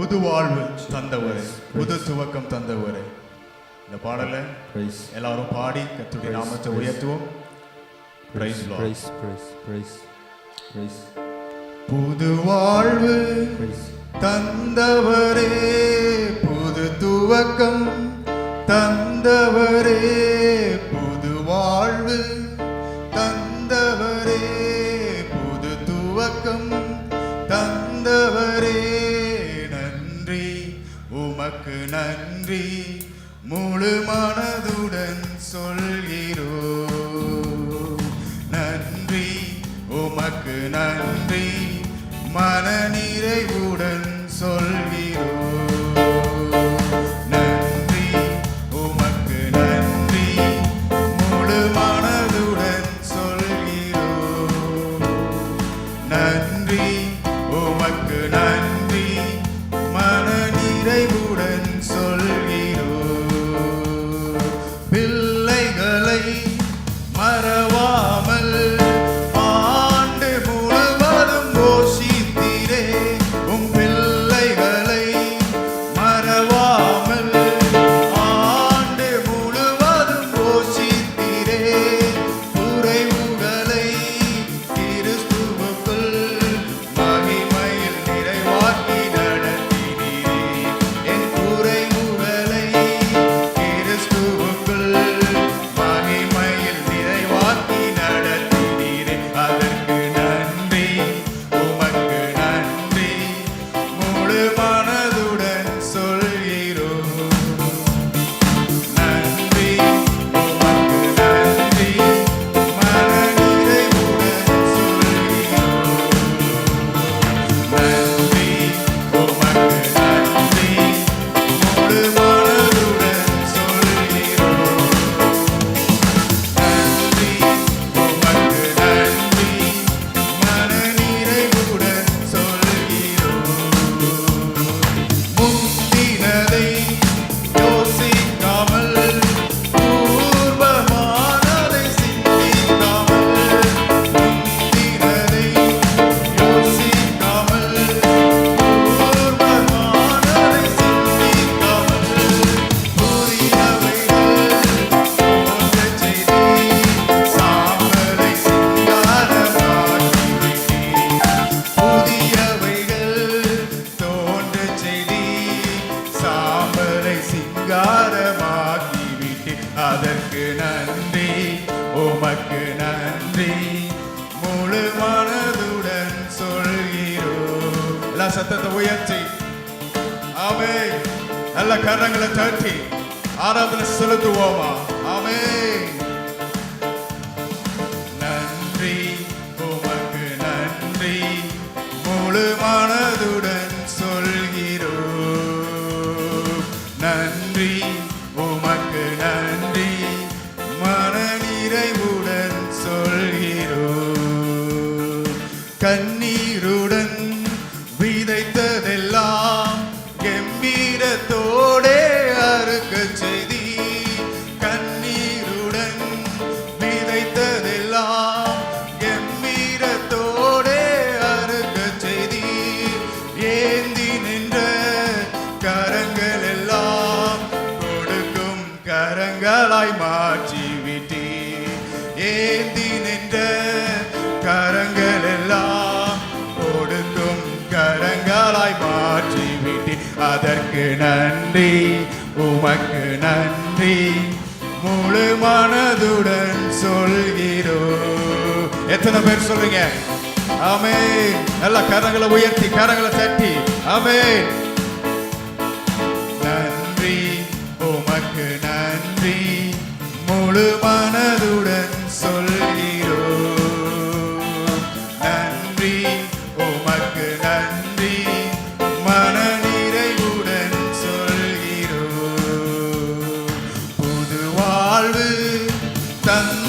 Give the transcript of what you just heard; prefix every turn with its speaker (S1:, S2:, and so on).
S1: புது வாழ்வு தந்தவரே புது துவக்கம் தந்தவரே இந்த பாடலை. எல்லாரும் பாடி
S2: Praise,
S1: நாமத்தை. உயர்த்துவோம். Lord.
S2: Praise. Praise. Praise. Praise.
S1: புது வாழ்வு. தந்தவரே புது துவக்கம் தந்தவரே புது வாழ்வு தந்தவரே புது துவக்கம் தந்தவரே உமக்கு நன்றி முழு மனதுடன் சொல்கிறோ. நன்றி உமக்கு நன்றி மன நிறைவுடன் சொல்கிறோ. நன்றி உமக்கு நன்றி முழு மனதுடன் சொல்கிறோ. நன்றி உமக்கு நன்றி நன்றி உமக்கு நன்றி. முழு மனதுடன் சொல்கிறோம். எல்லா சத்தத்தை உயர்த்தி. ஆமே நல்ல கரங்களை தட்டி ஆராதனை செலுத்துவோமா? ஆமே நன்றி உமக்கு நன்றி. முழு மனது அறுக்க கண்ணீருடன் விதைத்ததெல்லாம் கம்பீரத்தோடே அறுக்க ஏந்தி நின்ற கரங்கள் எல்லாம் கொடுக்கும் கரங்களாய் மாற்றி விட்டீர். ஏந்தி நின்ற கரங்கள் எல்லாம் கொடுக்கும் கரங்களாய் மாற்றி விட்டீர். அதற்கு நன்றி. உமக்கு நன்றி. முழு மனதுடன் சொல்கிறோ. எத்தனை பேர் சொல்றீங்க ஆமே எல்லா கரங்களை உயர்த்தி கரங்களை தட்டி. ஆமே நன்றி. உமக்கு நன்றி. முழு மனதுடன் வாழ்வு தந்தவரே